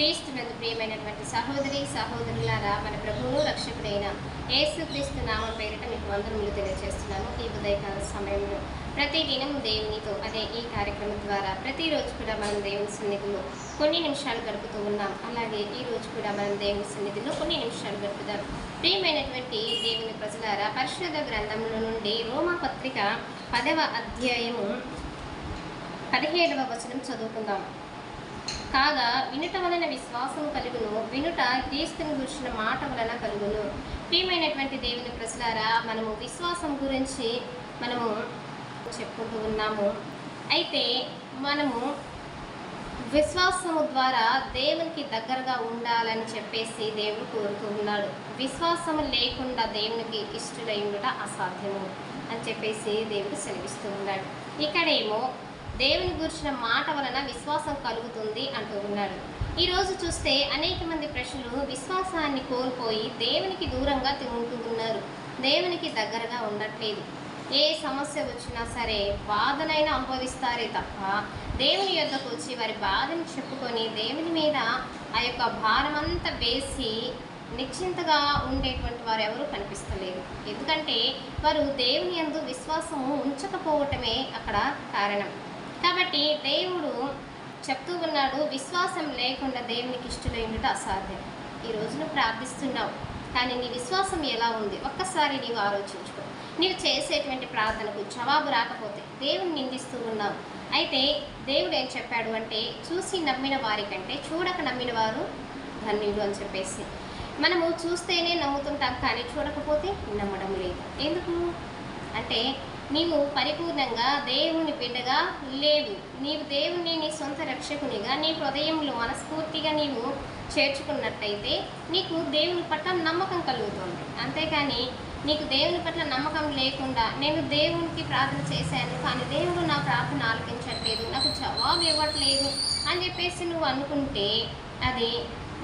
క్రీస్తునందు ప్రియమైనటువంటి సహోదరి సహోదరులారా మన ప్రభువును రక్షకుడైన యేసుక్రీస్తు నామం పేరిట మీకు వందనములు తెలియజేస్తున్నాను ఈ ఉదయకాల సమయంలో ప్రతి దినం దేవునితో అదే ఈ కార్యక్రమం ద్వారా ప్రతిరోజు కూడా మనం దేవుని సన్నిధిలో కొన్ని నిమిషాలు గడుపుతూ ఉన్నాం. అలాగే ఈ రోజు కూడా మనం దేవుని సన్నిధిలో కొన్ని నిమిషాలు గడుపుదాం. ప్రియమైనటువంటి దేవుని ప్రజలారా పరిశుద్ధ గ్రంథముల నుండి రోమా పత్రిక పదవ అధ్యాయము పదిహేడవ వచనం చదువుకుందాం. కాగా వినుట వలన విశ్వాసం కలుగును. వినుట క్రీస్తుని గురించిన మాట వలన కలుగును. ప్రియమైనటువంటి దేవుని ప్రజలారా మనము విశ్వాసం గురించి మనము చెప్పుకుంటూ ఉన్నాము. అయితే మనము విశ్వాసము ద్వారా దేవునికి దగ్గరగా ఉండాలని చెప్పేసి దేవుడు కోరుతూ ఉన్నాడు. విశ్వాసం లేకుండా దేవునికి ఇష్టడై ఉండట అసాధ్యము అని చెప్పేసి దేవుడు సెలవిస్తూ ఉన్నాడు. ఇక్కడేమో దేవుని గురించిన మాట వలన విశ్వాసం కలుగుతుంది అంటూ ఉన్నాడు ఈరోజు చూస్తే అనేక మంది ప్రజలు విశ్వాసాన్ని కోల్పోయి దేవునికి దూరంగా తిరుగుతున్నారు ఉన్నారు దేవునికి దగ్గరగా ఉండట్లేదు. ఏ సమస్య వచ్చినా సరే బాధనైనా అనుభవిస్తారే తప్ప దేవుని యొద్దకు వచ్చి వారి బాధను చెప్పుకొని దేవుని మీద ఆ యొక్క భారమంతా వేసి నిశ్చింతగా ఉండేటువంటి వారు ఎవరు కనిపిస్తలేరు ఎందుకంటే వారు దేవుని యందు విశ్వాసము ఉంచకపోవటమే అక్కడ కారణం. కాబట్టి దేవుడు చెప్తూ ఉన్నాడు విశ్వాసం లేకుండా దేవునికి ఇష్టలై అసాధ్యం. ఈ రోజున ప్రార్థిస్తున్నావు కానీ నీ విశ్వాసం ఎలా ఉంది? ఒక్కసారి నీవు ఆలోచించుకో. నీవు చేసేటువంటి ప్రార్థనకు జవాబు రాకపోతే దేవుని నిందిస్తూ ఉన్నావు. అయితే దేవుడు ఏం చెప్పాడు అంటే చూసి నమ్మిన వారికంటే చూడక నమ్మిన వారు ధన్యుడు అని చెప్పేసి. మనము చూస్తేనే నమ్ముతుంటాం కానీ చూడకపోతే నమ్మడం లేదు. ఎందుకు? అంటే నీవు పరిపూర్ణంగా దేవుని బిడ్డగా లేవు. నీవు దేవుని నీ సొంత రక్షకునిగా నీ హృదయంలో మనస్ఫూర్తిగా నీవు చేర్చుకున్నట్టయితే నీకు దేవుని పట్ల నమ్మకం కలుగుతుంది. అంతేకాని నీకు దేవుని పట్ల నమ్మకం లేకుండా నేను దేవునికి ప్రార్థన చేశాను కానీ దేవుడు నా ప్రార్థన ఆలకించట్లేదు నాకు జవాబు ఇవ్వట్లేదు అని చెప్పేసి నువ్వు అనుకుంటే అది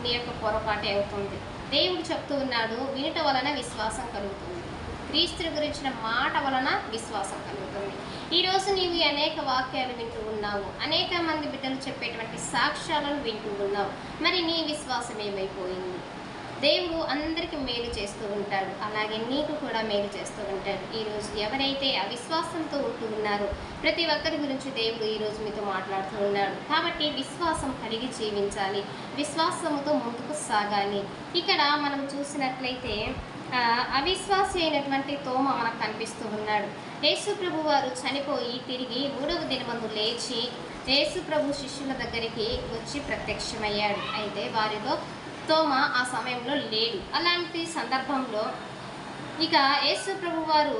నీ యొక్క పొరపాటే అవుతుంది. దేవుడు చెప్తూ ఉన్నాడు వినట వలన విశ్వాసం కలుగుతుంది. క్రీస్తుని గురించిన మాట వలన విశ్వాసం కలుగుతుంది. ఈరోజు నీవు అనేక వాక్యాలు వింటూ ఉన్నావు. అనేక మంది బిడ్డలు చెప్పేటువంటి సాక్ష్యాలను వింటూ ఉన్నావు. మరి నీ విశ్వాసం ఏమైపోయింది? దేవుడు అందరికీ మేలు చేస్తూ ఉంటాడు. అలాగే నీకు కూడా మేలు చేస్తూ ఉంటాడు. ఈరోజు ఎవరైతే అవిశ్వాసంతో ఉంటూ ఉన్నారో ప్రతి ఒక్కరి గురించి దేవుడు ఈరోజు మీతో మాట్లాడుతూ ఉన్నాడు. కాబట్టి విశ్వాసం కలిగి జీవించాలి. విశ్వాసముతో ముందుకు సాగాలి. ఇక్కడ మనం చూసినట్లయితే అవిశ్వాసి అయినటువంటి తోమ మనకు కనిపిస్తూ ఉన్నాడు. యేసు ప్రభు వారు చనిపోయి తిరిగి మూడవ దినమందు లేచి యేసు ప్రభు శిష్యుల దగ్గరికి వచ్చి ప్రత్యక్షమయ్యాడు. అయితే వారిలో తోమ ఆ సమయంలో లేడు. అలాంటి సందర్భంలో ఇక యేసు ప్రభు వారు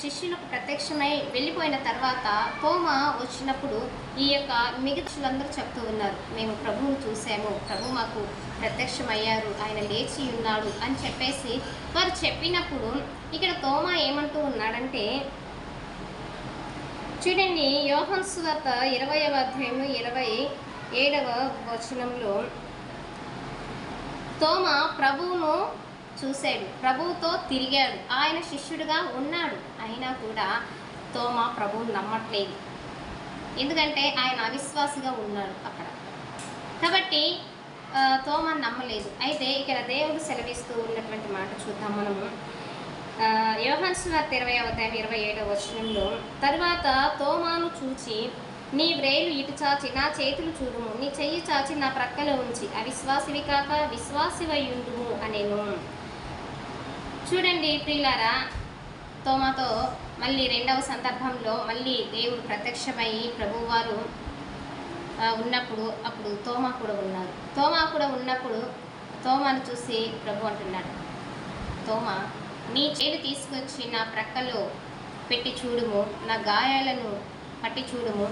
శిష్యులకు ప్రత్యక్షమై వెళ్ళిపోయిన తర్వాత తోమ వచ్చినప్పుడు ఈ యొక్క మిగతాలందరూ చెప్తూ ఉన్నారు మేము ప్రభువును చూసాము ప్రభు మాకు ప్రత్యక్షమయ్యారు ఆయన లేచి ఉన్నాడు అని చెప్పేసి వారు చెప్పినప్పుడు ఇక్కడ తోమ ఏమంటూ ఉన్నాడంటే చూడండి యోహన్ సువార్త ఇరవైవ అధ్యాయము ఇరవై ఏడవ వచనంలో తోమ ప్రభువును చూశాడు. ప్రభువుతో తిరిగాడు. ఆయన శిష్యుడిగా ఉన్నాడు. అయినా కూడా తోమ ప్రభువు నమ్మట్లేదు. ఎందుకంటే ఆయన అవిశ్వాసిగా ఉన్నాడు అక్కడ. కాబట్టి తోమా తోమ నమ్మలేదు. అయితే ఇక్కడ దేవుడు సెలవిస్తూ ఉన్నటువంటి మాట చూద్దాం మనము. ఆ, ఇరవై అధ్యాయం ఇరవై ఏడవ వచనంలో తర్వాత తోమాను చూచి నీ వ్రేలు ఇటు చాచి నా చేతులు చూడుము. నీ చెయ్యి చాచి నా ప్రక్కలో ఉంచి అవిశ్వాసివి కాక విశ్వాసివై ఉండుము అనేను. చూడండి ప్రియులారా తోమాతో మళ్ళీ రెండవ సందర్భంలో మళ్ళీ దేవుడు ప్రత్యక్షమయ్యి ప్రభువారు ఉన్నప్పుడు అప్పుడు తోమా కూడా ఉన్నారు. తోమా కూడా ఉన్నప్పుడు తోమాను చూసి ప్రభు అంటున్నాడు తోమా నీ చేలు తీసుకొచ్చి నా ప్రక్కలో పెట్టి చూడుము నా గాయాలను పట్టి చూడుము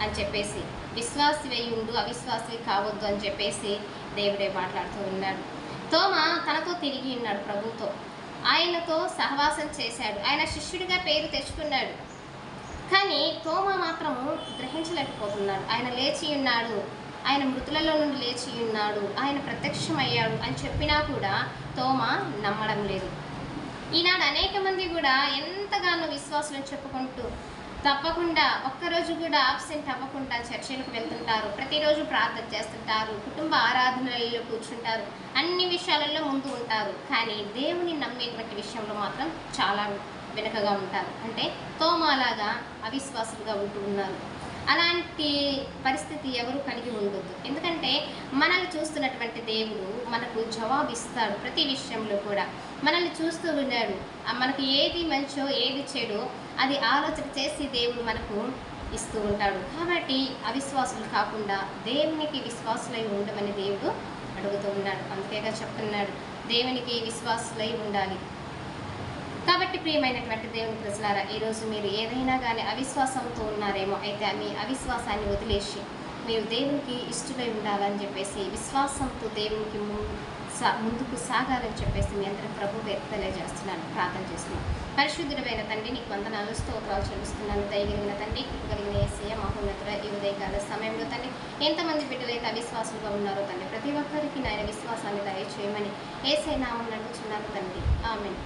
అని చెప్పేసి విశ్వాసి ఉండు అవిశ్వాసి కావద్దు అని చెప్పేసి దేవుడే మాట్లాడుతూ ఉన్నాడు. తోమ తనతో తిరిగి ఉన్నాడు ప్రభుతో ఆయనతో సహవాసం చేశాడు. ఆయన శిష్యుడిగా పేరు తెచ్చుకున్నాడు. కానీ తోమ మాత్రము గ్రహించలేకపోతున్నాడు. ఆయన లేచి ఉన్నాడు. ఆయన మృతులలో నుండి లేచి ఉన్నాడు. ఆయన ప్రత్యక్షమయ్యాడు అని చెప్పినా కూడా తోమ నమ్మడం లేదు. ఈనాడు అనేక మంది కూడా ఎంతగానో విశ్వాసులను చెప్పుకుంటూ తప్పకుండా ఒక్కరోజు కూడా ఆబ్సెంట్ అవ్వకుండా చర్చలకు వెళ్తుంటారు. ప్రతిరోజు ప్రార్థన చేస్తుంటారు. కుటుంబ ఆరాధనలలో కూర్చుంటారు. అన్ని విషయాలలో ముందు ఉంటారు. కానీ దేవుని నమ్మేటువంటి విషయంలో మాత్రం చాలా వెనుకగా ఉంటారు. అంటే తోమాలాగా అవిశ్వాసులుగా ఉంటూ ఉన్నారు. అలాంటి పరిస్థితి ఎవరు కలిగి ఉండొద్దు. ఎందుకంటే మనల్ని చూస్తున్నటువంటి దేవుడు మనకు జవాబు ఇస్తాడు ప్రతి విషయంలో కూడా. మనల్ని చూస్తూ ఉన్నాడు. మనకు ఏది మంచో ఏది చెడో అది ఆలోచన చేసి దేవుడు మనకు ఇస్తూ ఉంటాడు. కాబట్టి అవిశ్వాసులు కాకుండా దేవునికి విశ్వాసులై ఉండమని దేవుడు అడుగుతూ ఉన్నాడు. అందుకేగా చెప్తున్నాడు దేవునికి విశ్వాసులై ఉండాలి. కాబట్టి ప్రియమైనటువంటి దేవుని ప్రజలారా ఈరోజు మీరు ఏదైనా కానీ అవిశ్వాసంతో ఉన్నారేమో అయితే మీ అవిశ్వాసాన్ని వదిలేసి మీరు దేవునికి ఇష్టమై ఉండాలని చెప్పేసి విశ్వాసంతో దేవునికి ము- సా- ముందుకు సాగాలని చెప్పేసి మీ అందరం ప్రభు పేరు తెలియజేస్తున్నాను. ప్రార్థన చేస్తున్నాను పరిశుద్ధుడమైన తండ్రి నీకు వందనాలు స్తోత్రాలు చెల్లిస్తున్నాను. దయగలిగిన తండ్రి కలిగిన ఏసీయ మహోన్నతుల ఈ ఉదయకాల సమయంలో తండ్రి ఎంతమంది బిడ్డలైతే అవిశ్వాసులుగా ఉన్నారో తండ్రి ప్రతి ఒక్కరికి నాయన విశ్వాసాన్ని దయచేయమని ఏసైనా నామం నడుచున్నాను తండ్రి. ఆమెను.